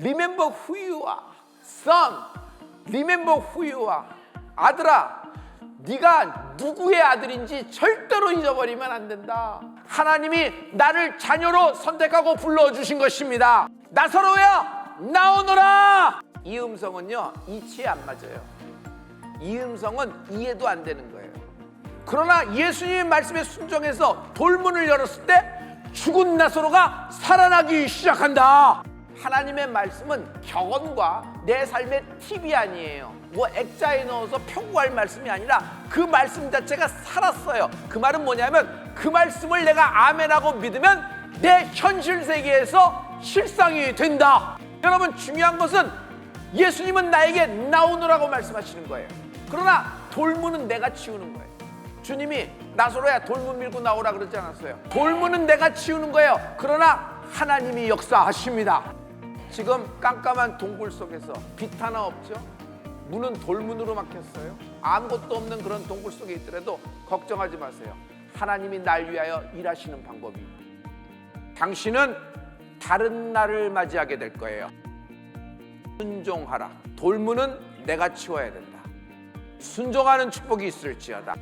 Remember who you are. Son, remember who you are. 아들아, 네가 누구의 아들인지 절대로 잊어버리면 안 된다. 하나님이 나를 자녀로 선택하고 불러주신 것입니다. 나사로야, 나오너라! 이 음성은요, 이치에 안 맞아요. 이 음성은 이해도 안 되는 거예요. 그러나 예수님의 말씀에 순종해서 돌문을 열었을 때 죽은 나사로가 살아나기 시작한다. 하나님의 말씀은 격언과 내 삶의 팁이 아니에요. 뭐 액자에 넣어서 표구할 말씀이 아니라 그 말씀 자체가 살았어요. 그 말은 뭐냐면 그 말씀을 내가 아멘하고 믿으면 내 현실 세계에서 실상이 된다. 여러분 중요한 것은 예수님은 나에게 나오느라고 말씀하시는 거예요. 그러나 돌문은 내가 치우는 거예요. 주님이 나사로야 돌문 밀고 나오라 그러지 않았어요. 돌문은 내가 치우는 거예요. 그러나 하나님이 역사하십니다. 지금 깜깜한 동굴 속에서 빛 하나 없죠? 문은 돌문으로 막혔어요. 아무것도 없는 그런 동굴 속에 있더라도 걱정하지 마세요. 하나님이 날 위하여 일하시는 방법이. 당신은 다른 날을 맞이하게 될 거예요. 순종하라. 돌문은 내가 치워야 된다. 순종하는 축복이 있을지어다.